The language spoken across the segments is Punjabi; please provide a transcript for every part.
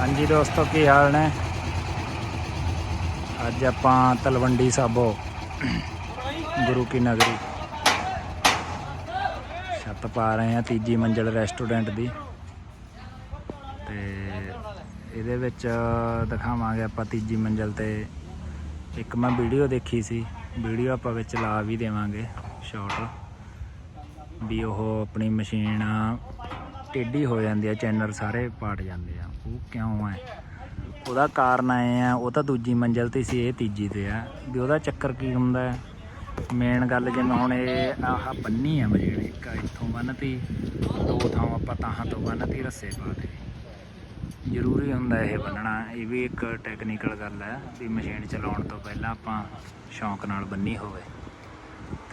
ਹਾਂਜੀ ਦੋਸਤੋ, ਕੀ ਹਾਲ ਨੇ? ਅੱਜ ਆਪਾਂ ਤਲਵੰਡੀ ਸਾਬੋ, ਗੁਰੂ ਕੀ ਨਗਰੀ, ਛੱਤ ਪਾ ਰਹੇ ਆ ਤੀਜੀ ਮੰਜ਼ਲ ਰੈਸਟੋਰੈਂਟ ਦੀ। ਤੇ ਇਹਦੇ ਵਿੱਚ ਦਿਖਾਵਾਂਗੇ ਆਪਾਂ ਤੀਜੀ ਮੰਜ਼ਲ ਤੇ। ਇੱਕ ਮੈਂ ਵੀਡੀਓ ਦੇਖੀ ਸੀ, ਵੀਡੀਓ ਆਪਾਂ ਵਿੱਚ ਲਾ ਵੀ ਦੇਵਾਂਗੇ ਸ਼ਾਰਟ ਵੀ ਉਹ ਆਪਣੀ ਮਸ਼ੀਨ, ਟੇਢੀ ਹੋ ਜਾਂਦੀ ਆ ਚੈਨਲ ਸਾਰੇ ਪਾਟ ਜਾਂਦੇ ਆ। ਉਹ ਕਿਉਂ ਹੈ ਉਹਦਾ ਕਾਰਨ ਐ ਆ, ਉਹ ਤਾਂ ਦੂਜੀ ਮੰਜ਼ਲ ਤੇ ਸੀ, ਇਹ ਤੀਜੀ ਤੇ ਆ। ਵੀ ਉਹਦਾ ਚੱਕਰ ਕੀ ਹੁੰਦਾ ਹੈ ਮੇਨ ਗੱਲ ਜਿਵੇਂ ਹੁਣ ਇਹ ਆਹ ਬੰਨੀ ਆ ਮਜੀੜ ਇੱਕ ਇੱਥੋਂ ਬੰਨਤੀ, ਦੋ ਥਾਂ ਆਪਾਂ ਤਾਹਾਂ ਤੋਂ ਬੰਨਤੀ ਰੱਸੇ ਪਾ ਦੇ ਜ਼ਰੂਰੀ ਹੁੰਦਾ ਇਹ ਬੰਨਣਾ, ਇਹ ਵੀ ਇੱਕ ਟੈਕਨੀਕਲ ਗੱਲ ਹੈ ਵੀ ਮਸ਼ੀਨ ਚਲਾਉਣ ਤੋਂ ਪਹਿਲਾਂ ਆਪਾਂ ਸ਼ੌਂਕ ਨਾਲ ਬੰਨੀ ਹੋਵੇ।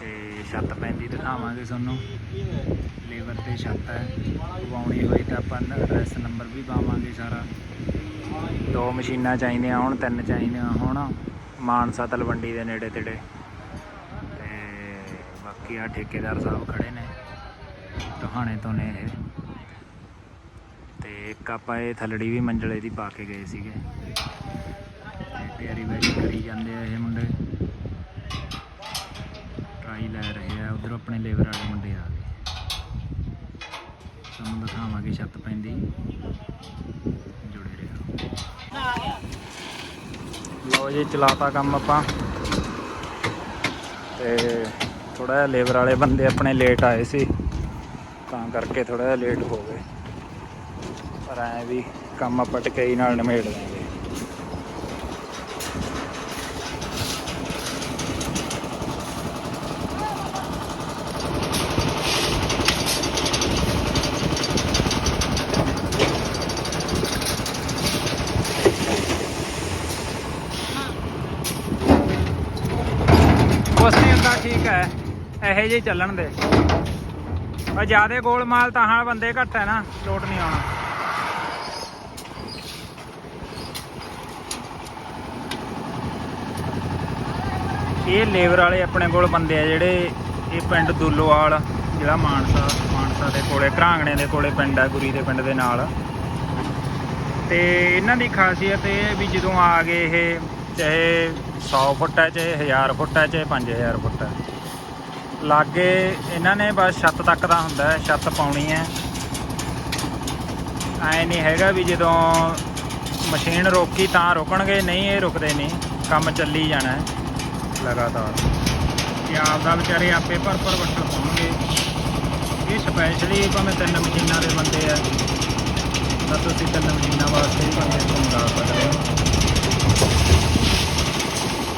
ਤੇ ਛੱਤ ਪੈਂਦੀ ਦਿਖਾਵਾਂਗੇ ਤੁਹਾਨੂੰ। ਲੇਬਰ ਤੇ ਛੱਤ ਹੈ। ਪਵਾਉਣੀ ਹੋਈ ਤਾਂ ਆਪਾਂ ਐਡਰੈਸ ਨੰਬਰ ਵੀ ਪਾਵਾਂਗੇ ਸਾਰਾ। ਦੋ ਮਸ਼ੀਨਾਂ ਚਾਹੀਦੀਆਂ ਹੁਣ, ਤਿੰਨ ਚਾਹੀਦੀਆਂ ਹੁਣ। ਮਾਨਸਾ, ਤਲਵੰਡੀ ਦੇ ਨੇੜੇ ਤੇੜੇ। ਤੇ ਬਾਕੀ ਆ ਠੇਕੇਦਾਰ ਸਾਹਿਬ ਖੜੇ ਨੇ। ਟਹਾਣੇ ਤੋਂ ਨੇ ਇਹ। ਤੇ ਇੱਕ ਆਪਾਂ ਇਹ ਥਲੜੀ ਵੀ ਮੰਜਲੇ ਦੀ ਪਾ ਕੇ ਗਏ ਸੀਗੇ। ਤੇ ਤਿਆਰੀ ਵੈਰੀ ਕਰੀ ਜਾਂਦੇ ਆ ਇਹ ਮੁੰਡੇ ਟਰਾਈ ਲੈ ਰਹੇ ਆਪਣੇ ਲੇਬਰ ਵਾਲੇ ਮੁੰਡੇ ਆ ਗਏ। ਤੁਹਾਨੂੰ ਦਿਖਾਵਾਂਗੇ ਛੱਤ ਪੈਂਦੀ। ਜੁੜੇ ਰਹੋ। ਲਓ ਜੀ, ਚਲਾਤਾ ਕੰਮ ਆਪਾਂ। ਤੇ ਥੋੜਾ ਜਿਹਾ ਲੇਬਰ ਵਾਲੇ ਬੰਦੇ ਆਪਣੇ ਲੇਟ ਆਏ ਸੀ। ਤਾਂ ਕਰਕੇ ਥੋੜਾ ਜਿਹਾ ਲੇਟ ਹੋ ਗਏ। ਪਰ ਐ ਵੀ ਕੰਮ ਆਪਾਂ ਟਕਈ ਨਾਲ ਨਿਮੇੜ ਲਾਂਗੇ। ਉਸ ਹੁੰਦਾ ਠੀਕ ਹੈ। ਇਹੋ ਜਿਹੇ ਚੱਲਣ ਦੇ। ਆ ਜਿਆਦੇ ਗੋਲ ਮਾਲ ਤਾਂ ਹਾਂ ਬੰਦੇ ਘੱਟ ਹੈ ਨਾ, ਲੋਟ ਨਹੀਂ ਆਉਣਾ। ਇਹ ਲੇਬਰ ਵਾਲੇ ਆਪਣੇ ਕੋਲ ਬੰਦੇ ਆ ਜਿਹੜੇ ਇਹ ਪਿੰਡ ਦੁੱਲੋਵਾਲ ਜਿਹੜਾ ਮਾਨਸਾ ਮਾਨਸਾ ਦੇ ਕੋਲੇ, ਘਰਾਂਗਣੇ ਦੇ ਕੋਲੇ ਪਿੰਡ ਹੈ ਗੁਰੀ ਦੇ ਪਿੰਡ ਦੇ ਨਾਲ। ਤੇ ਇਹਨਾਂ ਦੀ ਖਾਸੀਅਤ ਇਹ ਵੀ ਜਦੋਂ ਆ ਗਏ ਇਹ, ਚਾਹੇ 100 ਫੁੱਟ ਹੈ ਚਾਹੇ 1000 ਫੁੱਟ ਹੈ ਚਾਹੇ 5000 ਫੁੱਟ ਹੈ। ਲਾਗੇ ਇਹਨਾਂ ਨੇ ਬਸ ਛੱਤ ਤੱਕ ਦਾ ਹੁੰਦਾ ਹੈ, ਛੱਤ ਪਾਉਣੀ ਹੈ। ਐ ਨਹੀਂ ਹੈਗਾ ਵੀ ਜਦੋਂ ਮਸ਼ੀਨ ਰੋਕੀ ਤਾਂ ਰੁਕਣਗੇ, ਨਹੀਂ, ਇਹ ਰੁਕਦੇ ਨਹੀਂ। ਕੰਮ ਚੱਲੀ ਜਾਣਾ ਹੈ, ਲਗਾਤਾਰ। ਇਹ ਆਪਦਾ ਵਿਚਾਰੇ ਆਪੇ ਭਰ ਭਰ ਵੱਟਣ ਪਾਉਣਗੇ। ਇਹ ਸਪੈਸ਼ਲੀ ਭਾਵੇਂ ਤਿੰਨ ਮਸ਼ੀਨਾਂ ਦੇ ਬੰਦੇ ਆ, ਤਾਂ ਤੁਸੀਂ ਤਿੰਨ ਮਸ਼ੀਨਾਂ ਵਾਸਤੇ ਵੀ ਬੰਦੇ ਤੋਂ ਮੰਗਾ ਸਕਦੇ ਹੋ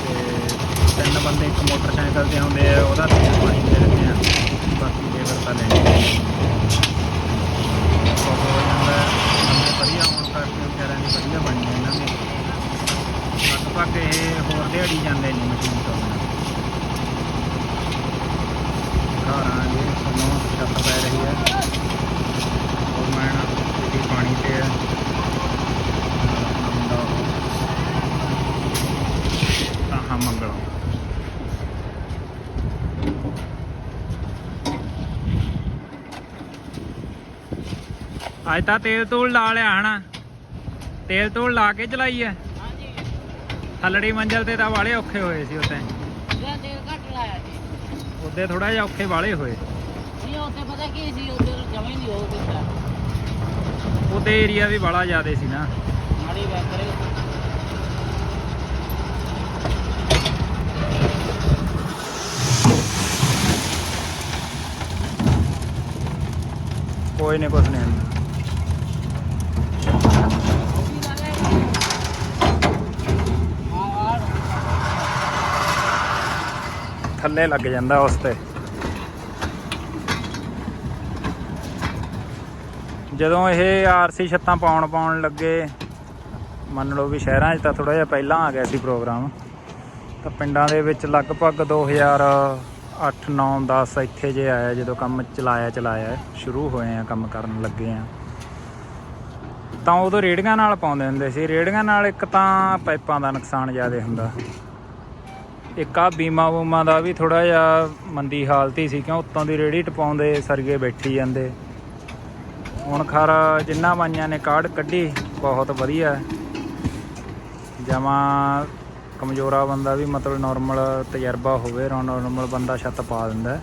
ਤੇ ਤਿੰਨ ਬੰਦੇ ਇੱਕ ਮੋਟਰਸਾਈਕਲ ਤੇ ਆਉਂਦੇ ਆ, ਉਹਦਾ ਤੇਲ ਪਾਣੀ ਦੇ ਦਿੰਦੇ ਆ। ਬਾਕੀ ਲੇਬਰ ਤਾਂ ਲੈਣੀ ਵਧੀਆ ਹੋਣ ਕਰਕੇ ਵਿਚਾਰਿਆਂ ਦੀ ਵਧੀਆ ਬਣੀ ਇਹਨਾਂ ਦੀ ਲਗਭਗ ਇਹ ਹੋਰ ਦਿਹਾੜੀ ਜਾਂਦੇ ਨਹੀਂ ਮਸ਼ੀਨ ਤੋਂ ਬਿਨਾਂ। ਘਰ ਆ ਗਏ ਸਾਨੂੰ ਛੱਤ ਪੈ ਰਹੀ ਹੈ ਹੋਰ ਮੈਂ ਜਿਹੜੀ ਪਾਣੀ ਤੇ ਹੈ ਆਪਣਾ ਮੁੰਡਾ ਉਹ ਤਾਂ ਹਾਂ ਮੰਗਲ ਅੱਜ ਤਾਂ ਤੇਲ ਤੂਲ ਲਾ ਲਿਆ ਹਨਾ। ਤੇਲ ਤੂਲ ਲਾ ਕੇ ਚਲਾਈ ਐ ਹਾਂਜੀ। ਥੱਲੜੀ ਮੰਜ਼ਲ ਤੇ ਤਾਂ ਵਾਲੇ ਔਖੇ ਹੋਏ ਸੀ ਉੱਤੇ ਇਹਦਾ ਤੇਲ ਘੱਟ ਲਾਇਆ ਜੀ ਉੱਤੇ ਥੋੜਾ ਜਿਹਾ ਔਖੇ ਵਾਲੇ ਹੋਏ। ਨਹੀਂ ਉੱਥੇ ਪਤਾ ਕੀ ਸੀ ਉੱਥੇ ਜਮੇ ਨਹੀਂ ਹੋ ਦਿੱਤਾ ਏਰੀਆ ਵੀ ਬੜਾ ਜ਼ਿਆਦੇ ਸੀ ਨਾ। ਮਾੜੀ ਵੈਕਰੇ ਕੋਈ ਨਹੀਂ ਕੁਛ ਨਹੀਂ ਹੁੰਦਾ ਥੱਲੇ ਲੱਗ ਜਾਂਦਾ ਉਸ ਤੇ। ਜਦੋਂ ਇਹ ਆਰਸੀ ਛੱਤਾਂ ਪਾਉਣ ਪਾਉਣ ਲੱਗੇ, ਮੰਨ ਲਓ ਵੀ ਸ਼ਹਿਰਾਂ 'ਚ ਤਾਂ ਥੋੜਾ ਜਿਹਾ ਪਹਿਲਾਂ ਆ ਗਿਆ ਸੀ ਪ੍ਰੋਗਰਾਮ, ਤਾਂ ਪਿੰਡਾਂ ਦੇ ਵਿੱਚ ਲਗਭਗ 2008 9 10 ਇੱਥੇ ਜੇ ਆਇਆ, ਜਦੋਂ ਕੰਮ ਚਲਾਇਆ ਚਲਾਇਆ, ਸ਼ੁਰੂ ਹੋਏ ਆ, ਕੰਮ ਕਰਨ ਲੱਗੇ ਆ। ਤਾਂ ਉਦੋਂ ਰੇੜੀਆਂ ਨਾਲ ਪਾਉਂਦੇ ਹੁੰਦੇ ਸੀ। ਰੇੜੀਆਂ ਨਾਲ ਇੱਕ ਤਾਂ ਪਾਈਪਾਂ ਦਾ ਨੁਕਸਾਨ ਜ਼ਿਆਦਾ ਹੁੰਦਾ। ਇੱਕ ਆ ਬੀਮਾ ਬੂਮਾ ਦਾ ਵੀ ਥੋੜਾ ਜਿਹਾ ਮੰਦੀ ਹਾਲਤ ਹੀ ਸੀ, ਕਿਉਂ ਉੱਤੋਂ ਦੀ ਰੇੜੀ ਟਪਾਉਂਦੇ ਸਰਗੇ ਬੈਠੀ ਜਾਂਦੇ। ਹੁਣ ਖਰ ਜਿੰਨਾ ਮਾਈਆਂ ਨੇ ਕਾਢ ਕੱਢੀ, ਬਹੁਤ ਵਧੀਆ। ਹੈ ਜਮਾ ਕਮਜ਼ੋਰਾ ਬੰਦਾ ਵੀ ਮਤਲਬ ਨਾਰਮਲ ਤਜਰਬਾ ਹੋਵੇ ਨਾਰਮਲ ਬੰਦਾ ਛੱਤ ਪਾ ਦਿੰਦਾ। ਹੈ।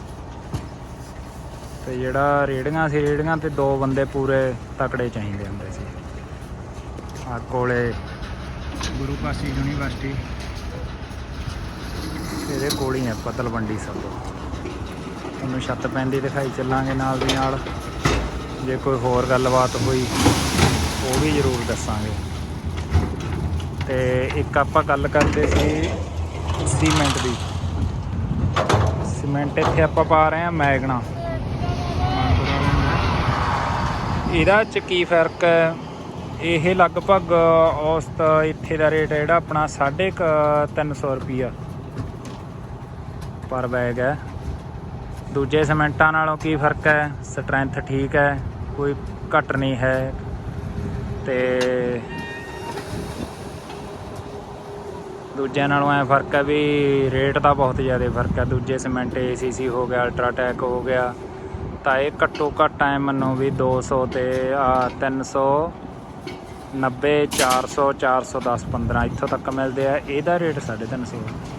ਤੇ ਜਿਹੜਾ ਰੇੜੀਆਂ ਸੀ, ਰੇੜੀਆਂ ਤੇ ਦੋ ਬੰਦੇ ਪੂਰੇ ਤਕੜੇ ਚਾਹੀਦੇ ਹੁੰਦੇ ਸੀ। ਆ ਕੋਲੇ ਗੁਰੂ ਕਾਸ਼ੀ ਯੂਨੀਵਰਸਿਟੀ ਇਹਦੇ ਕੋਲ ਹੀ ਹੈ ਪਤਲਵੰਡੀ ਸਭ ਤੁਹਾਨੂੰ ਛੱਤ ਪੈਂਦੀ ਦਿਖਾਈ ਚੱਲਾਂਗੇ ਨਾਲ ਦੀ ਨਾਲ। ਜੇ ਕੋਈ ਹੋਰ ਗੱਲਬਾਤ ਹੋਈ, ਉਹ ਵੀ ਜ਼ਰੂਰ ਦੱਸਾਂਗੇ। ਤੇ ਇੱਕ ਆਪਾਂ ਗੱਲ ਕਰਦੇ ਸੀ ਸੀਮੈਂਟ ਦੀ। ਸੀਮੈਂਟ ਇੱਥੇ ਆਪਾਂ ਪਾ ਰਹੇ ਹਾਂ ਮੈਗਨਾ ਇਹਦਾ ਚ ਕੀ ਫ਼ਰਕ ਹੈ? ਇਹ ਲਗਭਗ ਔਸਤ ਇੱਥੇ ਦਾ ਰੇਟ ਹੈ ਜਿਹੜਾ ਆਪਣਾ 350 ਰੁਪਿਆ ਪਰ ਬੈਗ ਹੈ। ਦੂਜੇ ਸਿਮੈਂਟਾਂ ਨਾਲੋਂ ਕੀ ਫ਼ਰਕ ਹੈ? ਸਟਰੈਂਥ ਠੀਕ ਹੈ, ਕੋਈ ਘਟ ਨਹੀਂ ਹੈ। ਤੇ ਦੂਜਿਆਂ ਨਾਲੋਂ ਐ ਫ਼ਰਕ ਹੈ ਵੀ ਰੇਟ ਦਾ ਬਹੁਤ ਜ਼ਿਆਦਾ ਫ਼ਰਕ ਹੈ। ਦੂਜੇ ਸਿਮੈਂਟ ACC ਹੋ ਗਿਆ ਅਲਟਰਾਟੈਕ ਹੋ ਗਿਆ, ਤਾਂ ਇਹ ਘੱਟੋ ਘੱਟ ਐ ਮੰਨੋ ਵੀ 200 ਤੇ, ਆ 300 90 400 410 15 ਇੱਥੋਂ ਤੱਕ ਮਿਲਦੇ ਆ। ਇਹਦਾ ਰੇਟ 350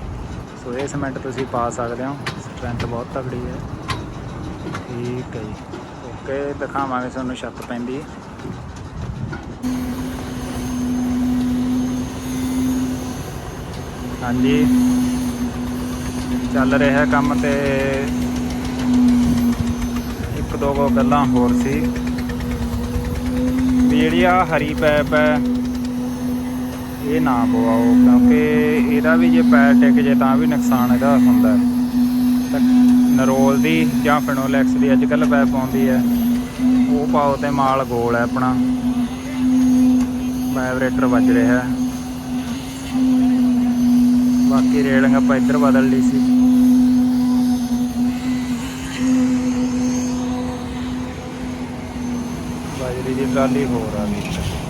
ਸੋ ਇਹ ਸਿਮੈਂਟ ਤੁਸੀਂ ਪਾ ਸਕਦੇ ਹੋ। ਸਟਰੈਂਥ ਬਹੁਤ ਤਕੜੀ ਹੈ। ਠੀਕ ਹੈ ਜੀ। ਓਕੇ, ਦਿਖਾਵਾਂਗੇ ਤੁਹਾਨੂੰ ਛੱਤ ਪੈਂਦੀ ਹਾਂਜੀ। ਚੱਲ ਰਿਹਾ ਕੰਮ ਤੇ ਇੱਕ ਦੋ ਗੱਲਾਂ ਹੋਰ ਸੀ। ਵੀ ਜਿਹੜੀ ਆ ਹਰੀ ਪੈਪ ਹੈ ਇਹ ਨਾ ਪਵਾਓ, ਕਿਉਂਕਿ ਇਹਦਾ ਵੀ ਜੇ ਪੈਰ ਟਿਕ ਜੇ ਤਾਂ ਵੀ ਨੁਕਸਾਨ ਇਹਦਾ ਹੁੰਦਾ ਨਰੋਲ ਦੀ ਜਾਂ ਫਿਨੋਲੈਕਸ ਦੀ ਅੱਜ ਕੱਲ ਪੈਪ ਆਉਂਦੀ ਹੈ। ਉਹ ਪਾਓ ਤੇ ਮਾਲ ਗੋਲ ਹੈ ਆਪਣਾ। ਵਾਈਬ੍ਰੇਟਰ ਵੱਜ ਰਿਹਾ ਬਾਕੀ ਰੇਲਿੰਗ ਆਪਾਂ ਇੱਧਰ ਬਦਲ ਲਈ ਸੀ। ਬਾਜਰੀ ਦੀ ਟਰਾਲੀ ਹੋਰ ਆ ਗਈ।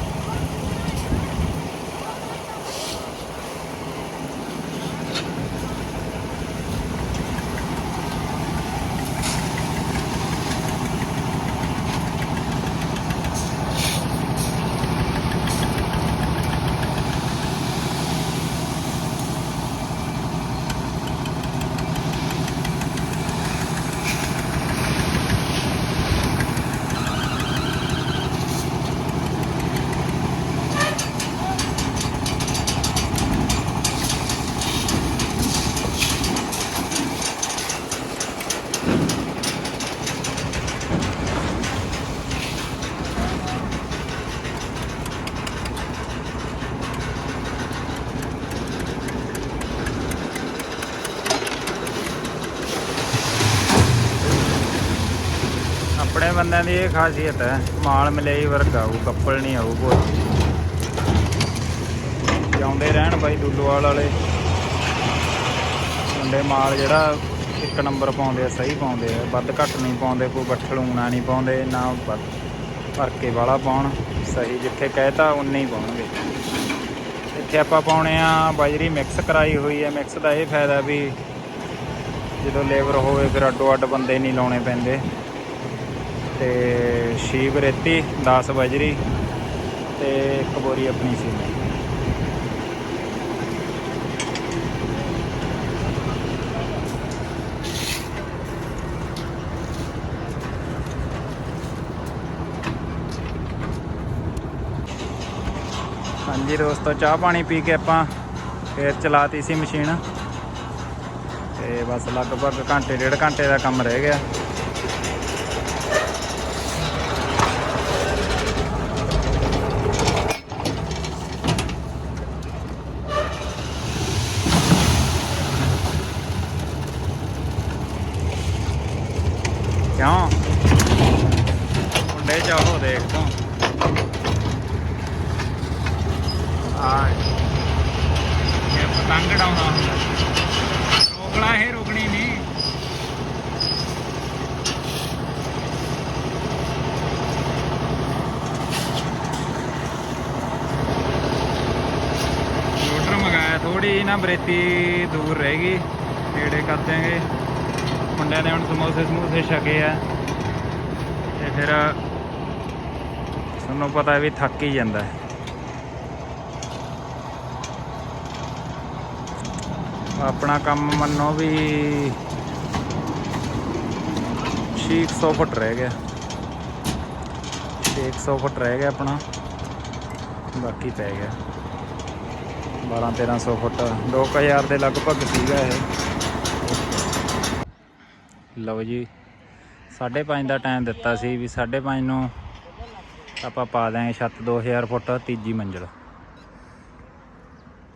ਆਪਣੇ ਦੀ ਇਹ ਖਾਸੀਅਤ ਹੈ, ਮਾਲ ਮਲੇਈ ਵਰਗਾ ਉਹ ਕੱਪਲ ਨਹੀਂ ਆਊ ਕੋਈ। ਜਾਉਂਦੇ ਰਹਿਣ ਬਾਈ ਦੁੱਲੋਵਾਲ ਵਾਲੇ। ਮੁੰਡੇ ਮਾਲ ਜਿਹੜਾ ਇੱਕ ਨੰਬਰ ਪਾਉਂਦੇ ਆ, ਸਹੀ ਪਾਉਂਦੇ ਆ, ਵੱਧ ਘੱਟ ਨਹੀਂ ਪਾਉਂਦੇ, ਕੋਈ ਬੱਠਲੂਣਾ ਨਹੀਂ ਪਾਉਂਦੇ, ਨਾ ਵੱਧ ਭਰ ਕੇ ਵਾਲਾ ਪਾਉਣ, ਸਹੀ ਜਿੱਥੇ ਕਹਿਤਾ ਉਨੇ ਹੀ ਪਾਉਣਗੇ। ਇੱਥੇ ਆਪਾਂ ਪਾਉਣੇ ਆ ਬਾਜਰੀ ਮਿਕਸ ਕਰਾਈ ਹੋਈ ਹੈ ਮਿਕਸ ਦਾ ਇਹ ਫਾਇਦਾ ਵੀ ਜਦੋਂ ਲੇਬਰ ਹੋਵੇ, ਫਿਰ ਅੱਡੋ ਅੱਡ ਬੰਦੇ ਨਹੀਂ ਲਾਉਣੇ ਪੈਂਦੇ। ਤੇ ਸ਼ੀਬ ਰੇਤੀ 10 ਬਜਰੀ ਤੇ ਇੱਕ ਬੋਰੀ ਆਪਣੀ ਸੀ। ਹਾਂਜੀ ਦੋਸਤੋ, ਚਾਹ ਪਾਣੀ ਪੀ ਕੇ ਆਪਾਂ ਫੇਰ ਚਲਾਤੀ ਸੀ ਮਸ਼ੀਨ। ਤੇ ਬਸ ਲਗਭਗ ਘੰਟੇ, ਡੇਢ ਘੰਟੇ ਦਾ ਕੰਮ ਰਹਿ ਗਿਆ। ਨਾ ਬਰੇਤੀ ਦੂਰ ਰਹਿ ਗਈ, ਨੇੜੇ ਕਰ ਦਿਆਂਗੇ। ਮੁੰਡਿਆਂ ਦੇ ਹੁਣ ਸਮੋਸੇ ਸਮੋਸੇ ਛਕੇ ਆ। ਤੇ ਫਿਰ ਤੁਹਾਨੂੰ ਪਤਾ ਵੀ ਥੱਕ ਹੀ ਜਾਂਦਾ ਹੈ। ਆਪਣਾ ਕੰਮ ਮੰਨੋ ਵੀ 600 ਫੁੱਟ ਰਹਿ ਗਿਆ। 600 ਫੁੱਟ ਰਹਿ ਗਿਆ ਆਪਣਾ, ਬਾਕੀ ਪੈ ਗਿਆ। 12 1300 ਫੁੱਟ। 2000 ਦੇ ਲਗਭਗ ਸੀਗਾ ਇਹ। ਲਓ ਜੀ 5:30 ਦਾ ਟਾਈਮ ਦਿੱਤਾ ਸੀ ਵੀ 5:30 ਨੂੰ ਆਪਾਂ ਪਾ ਦਾਂਗੇ ਛੱਤ 2000 ਫੁੱਟ, ਤੀਜੀ ਮੰਜ਼ਲ।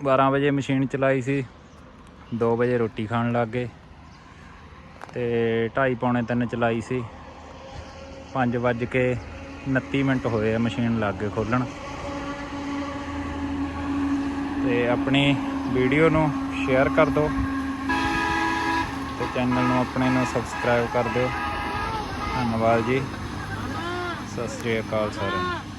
12 ਵਜੇ ਮਸ਼ੀਨ ਚਲਾਈ ਸੀ 2 ਵਜੇ ਰੋਟੀ ਖਾਣ ਲੱਗ ਗਏ ਤੇ 2:30 ਪੌਣੇ 3 ਚਲਾਈ ਸੀ। 5 ਵੱਜ ਕੇ 29 ਮਿੰਟ ਹੋਏ ਆ ਮਸ਼ੀਨ ਲੱਗ ਗਏ ਖੋਲਣ। ਤੇ ਆਪਣੀ ਵੀਡੀਓ ਨੂੰ ਸ਼ੇਅਰ ਕਰ ਦਿਓ ਤੇ ਚੈਨਲ ਨੂੰ ਆਪਣੇ ਨੂੰ ਸਬਸਕ੍ਰਾਈਬ ਕਰ ਦਿਓ। ਧੰਨਵਾਦ ਜੀ। ਸਤਿ ਸ੍ਰੀ ਅਕਾਲ ਸਾਰਿਆਂ ਨੂੰ।